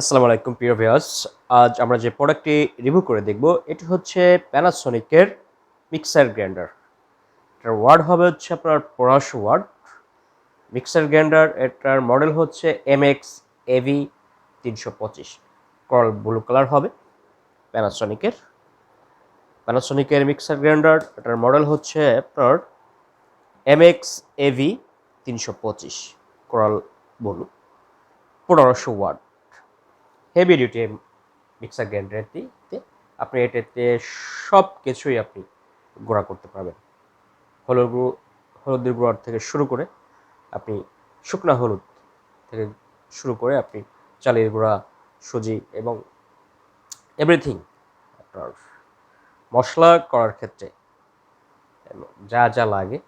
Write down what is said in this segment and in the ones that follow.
আসসালামু আলাইকুম, প্রিয় ভিউয়ার্স আজ আমরা যে প্রোডাক্টটি রিভিউ করে দেখব, এটি হচ্ছে প্যানাসোনিকের মিক্সার গ্রাইন্ডার এটার ওয়ার্ড হবে হচ্ছে আপনার পনেরোশো ওয়ার্ড মিক্সার গ্রাইন্ডার এটার মডেল হচ্ছে এম এক্স এভি তিনশো পঁচিশ। করল ব্লু কালার হবে প্যানাসোনিকের প্যানাসোনিকের মিক্সার গ্রাইন্ডার এটার মডেল হচ্ছে আপনার এম এক্স এভি তিনশো পঁচিশ। করল ব্লু পনেরোশো ওয়ার্ড হেভি ডিউটি মিক্সার গ্রাইন্ডারটিতে আপনি এটাতে সব কিছুই আপনি গুঁড়া করতে পারবেন। হলুদ গুঁড়ো, হলুদের গুঁড়ার থেকে শুরু করে আপনি শুকনা হলুদ থেকে শুরু করে আপনি চালের গুঁড়া, সুজি এবং এভরিথিং আপনার মশলা করার ক্ষেত্রে যা যা লাগে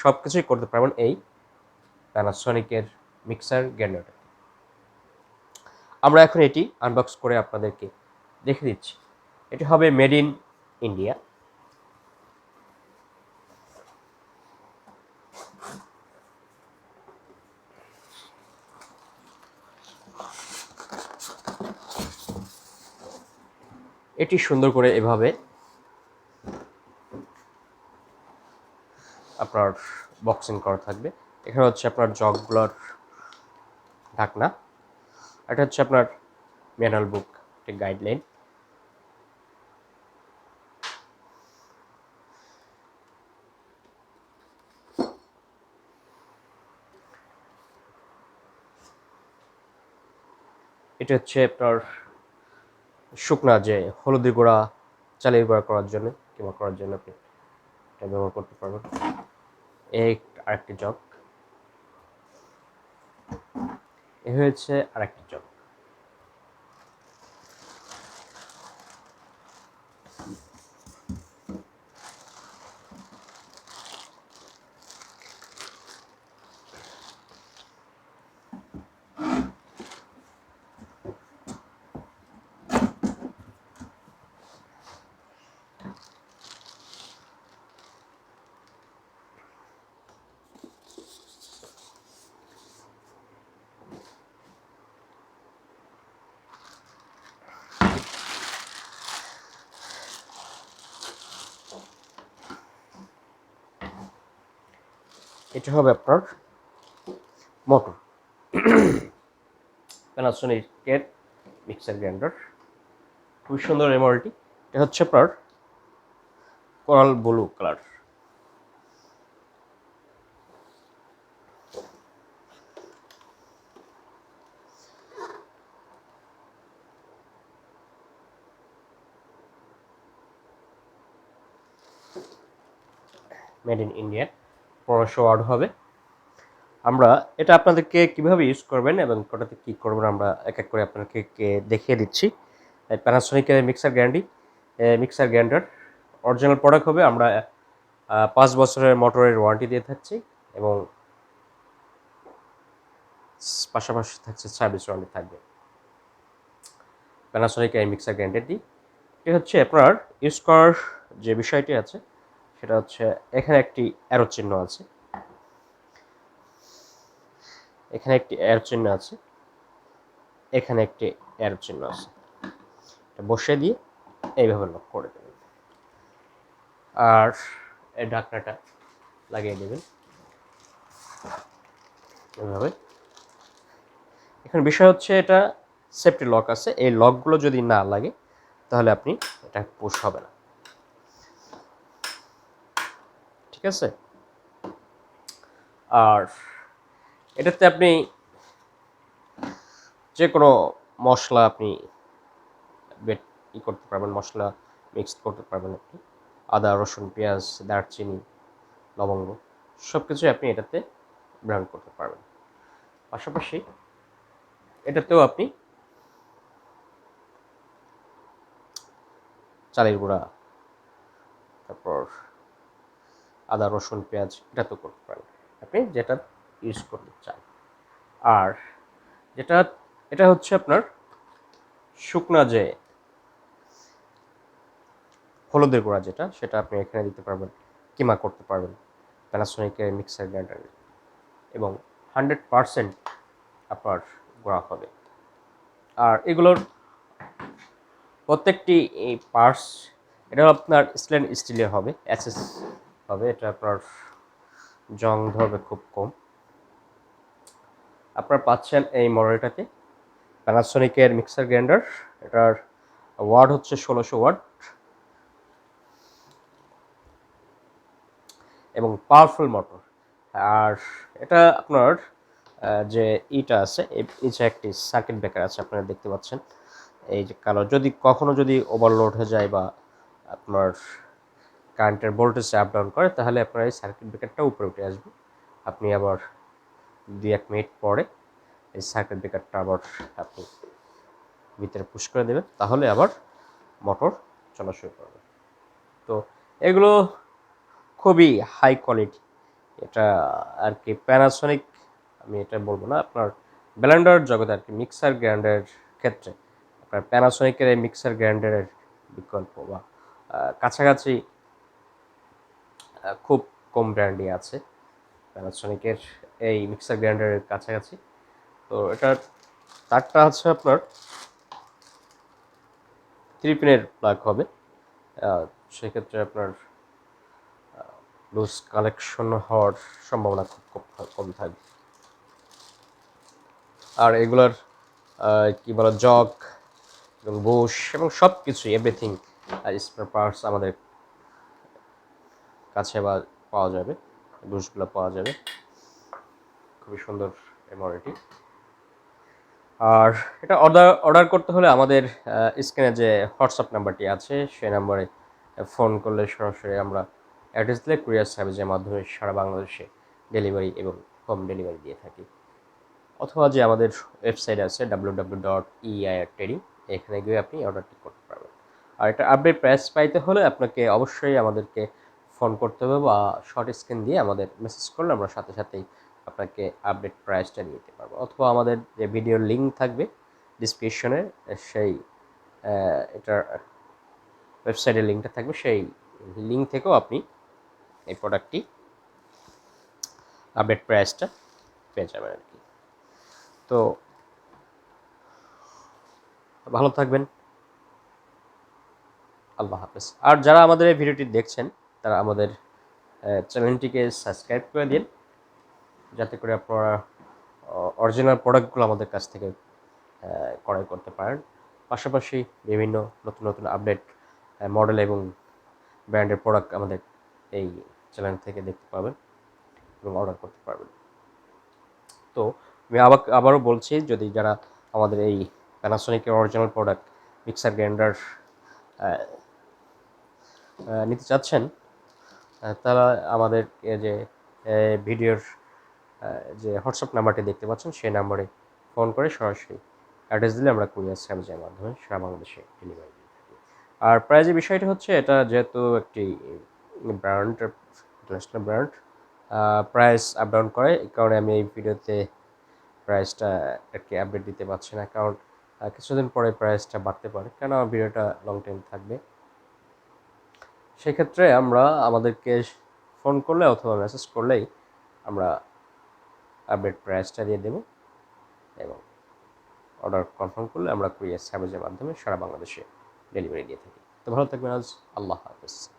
সব কিছুই করতে পারবেন এই প্যানাসনিকের মিক্সার গ্রাইন্ডারটা আমরা এখন এটি আনবক্স করে আপনাদেরকে দেখে দিচ্ছি। এটি হবে মেড ইন ইন্ডিয়া এটি সুন্দর করে এভাবে আপনার বক্সিং করা থাকবে। এখানে হচ্ছে আপনার জগগুলোর ঢাকনা। এটা হচ্ছে আপনার ম্যানুয়াল বুক একটি গাইডলাইন এটা হচ্ছে আপনার শুকনা যে হলুদের গুঁড়া, চালের গুঁড়া করার জন্য, কিংবা করার জন্য আপনি এটা ব্যবহার করতে পারবেন। এই আরেকটি জগ এ হয়েছে আরেকটি চক এটা হবে আপনার মোটর। প্যানাসোনিকের মিক্সার গ্রাইন্ডার খুবই সুন্দর এই মডেলটি এটা হচ্ছে আপনার coral blue colour made in India পনেরোশো ওয়ার্ড হবে। আমরা এটা আপনাদেরকে কীভাবে ইউজ করবেন এবং ওটাতে কী করবেন আমরা এক এক করে আপনাদেরকে দেখিয়ে দিচ্ছি। প্যানাসোনিকের mixer grinder mixer grinder original product হবে। আমরা পাঁচ বছরের মোটরের ওয়ারেন্টি দিয়ে থাকছি এবং পাশাপাশি থাকছে সার্ভিস ওয়ারেন্টি থাকবে। প্যানাসোনিক এই মিক্সার গ্রাইন্ডারটি এটি হচ্ছে আপনার ইউজ করার যে বিষয়টি আছে সেটা হচ্ছে এখানে একটি অ্যারো চিহ্ন আছে। এখানে একটি অ্যারো চিহ্ন আছে। এখানে একটি অ্যারো চিহ্ন আছে। এটা বসে দিয়ে এইভাবে লক করে দেবেন। আর এই ঢাকনাটা লাগিয়ে দেবেন। এভাবে এখানে বিষয় হচ্ছে এটা সেফটি লক আছে। এই লকগুলো যদি না লাগে, তাহলে আপনি এটা পুশ হবে না। ঠিক আছে? আর এটাতে আপনি যে কোনো মশলা আপনি ই করতে পারবেন, মশলা মিক্স করতে পারবেন আপনি। আদা, রসুন, পেঁয়াজ, দারচিনি, লবঙ্গ সব কিছুই আপনি এটাতে ব্রাউন করতে পারবেন। পাশাপাশি এটাতেও আপনি চালের গুঁড়া, তারপর আদা, রসুন, পেঁয়াজ, এটা তো করতে পারেন। আপনি যেটা ইউজ করতে চান। আর যেটা, এটা হচ্ছে আপনার শুকনা যে হলুদের গুঁড়া যেটা, সেটা আপনি এখানে দিতে পারবেন, কিমা করতে পারবেন প্যানাসোনিকের মিক্সার গ্রাইন্ডারে এবং হান্ড্রেড পারসেন্ট আপনার করা হবে। আর এগুলোর প্রত্যেকটি এই পার্টস এটা আপনার স্টেন স্টিলের হবে অ্যাসেস হবে এটা আপনার জং ধরবে খুব কম। আপনারা পাচ্ছেন এই মডেলটাতে প্যানাসোনিকের মিক্সার গ্রাইন্ডার এটার ওয়ার্ড হচ্ছে ষোলোশো ওয়াট এবং পাওয়ারফুল মোটর আর এটা আপনার যে ইটা আছে এই একটি সার্কিট ব্রেকার আছে, আপনারা দেখতে পাচ্ছেন। এই যে কালো, যদি কখনো যদি ওভারলোড হয়ে যায় বা আপনার কারেন্টের ভোল্টেজ আপ ডাউন করে, তাহলে আপনার এই সার্কিট ব্রেকারটা উপরে উঠে আসবে। আপনি আবার দুই এক মিনিট পরে এই সার্কিট ব্রেকারটা আবার আপনি ভিতরে পুশ করে দেবেন, তাহলে আবার মোটর চলা শুরু করবে। তো এগুলো খুবই হাই কোয়ালিটি এটা আর কি প্যানাসনিক আমি এটা বলব না, আপনার ব্লেন্ডার জগতে আর কি মিক্সার গ্রাইন্ডারের ক্ষেত্রে, আপনার প্যানাসনিকের এই মিক্সার গ্রাইন্ডারের বিকল্প বা কাছাকাছি খুব কম ব্র্যান্ডই আছে। প্যানাসনিকের এই মিক্সার গ্রাইন্ডারের কাছাকাছি। তো এটার তারটা হচ্ছে আপনার থ্রি পিনের প্লাগ হবে সেক্ষেত্রে আপনার লুজ কালেকশন হওয়ার সম্ভাবনা খুব কম- থাকবে। আর এগুলার কি বলে, জগ এবং বুশ এবং সব কিছুই এভরিথিং স্পেয়ার পার্টস আমাদের কাছে বা পাওয়া যাবে বুশগুলো পাওয়া যাবে। খুবই সুন্দর এই মডেলটি আর এটা অর্ডার অর্ডার করতে হলে আমাদের স্ক্রিনে যে হোয়াটসঅ্যাপ নাম্বারটি আছে, সেই নাম্বারে ফোন করলে সরাসরি আমরা অ্যাড্রেস দিলে কুরিয়ার সার্ভিসের মাধ্যমে সারা বাংলাদেশে ডেলিভারি এবং হোম ডেলিভারি দিয়ে থাকি। অথবা যে আমাদের ওয়েবসাইট আছে W W dot EIR trading এখানে গিয়ে আপনি অর্ডারটি করতে পারবেন। আর এটা আপডেট প্রাইস পাইতে হলে আপনাকে অবশ্যই আমাদেরকে ফোন করতে হবে বা শর্ট স্ক্রিন দিয়ে আমাদের মেসেজ করলে আমরা সাথে সাথেই আপনাকে আপডেট প্রাইসটা দিয়ে দিতে পারব। অথবা আমাদের যে ভিডিওর লিঙ্ক থাকবে ডিসক্রিপশনে সেই এটার ওয়েবসাইটের লিঙ্কটা থাকবে। সেই লিঙ্ক থেকেও আপনি এই প্রোডাক্টটি আপডেট প্রাইসটা পেয়ে যাবেন আর কি। তো ভালো থাকবেন। আল্লাহ হাফেজ। আর যারা আমাদের এই ভিডিওটি দেখছেন তারা আমাদের চ্যানেলটিকে সাবস্ক্রাইব করে দিন। যাতে করে আপনারা অরিজিনাল প্রোডাক্টগুলো আমাদের কাছ থেকে ক্রয় করতে পারেন। পাশাপাশি বিভিন্ন নতুন নতুন আপডেট মডেল এবং ব্র্যান্ডের প্রোডাক্ট আমাদের এই চ্যানেল থেকে দেখতে পাবেন এবং অর্ডার করতে পারবেন। তো আমি আবার, আবারও বলছি, যদি যারা আমাদের এই প্যানাসোনিকের অরিজিনাল প্রোডাক্ট মিক্সার গ্রাইন্ডার নিতে চাচ্ছেন তারা আমাদের যে ভিডিওর যে হোয়াটসঅ্যাপ নাম্বারটি দেখতে পাচ্ছেন, সেই নাম্বারে ফোন করে সরাসরি অ্যাড্রেস দিলে আমরা কুরিয়ার সার্ভিসের মাধ্যমে সারা বাংলাদেশে ডেলিভারি থাকি। আর প্রাইজের বিষয়টি হচ্ছে, এটা যেহেতু একটি brand international brand price up down করে কারণে আমি এই ভিডিওতে প্রাইসটা কি আপডেট দিতে পারছি না। কারণ কিছুদিন পরে প্রাইসটা বাড়তে পারে। কেন? ভিডিওটা লং টাইম থাকবে। সেক্ষেত্রে আমরা আমাদেরকে ফোন করলে অথবা মেসেজ করলেই আমরা আপডেট প্রাইসটা দিয়ে দেব এবং অর্ডার কনফার্ম করলে আমরা কুরিয়ার সার্ভিসের মাধ্যমে সারা বাংলাদেশে ডেলিভারি দিয়ে থাকি। তো ভালো থাকবেন আজ। আল্লাহ হাফেজ।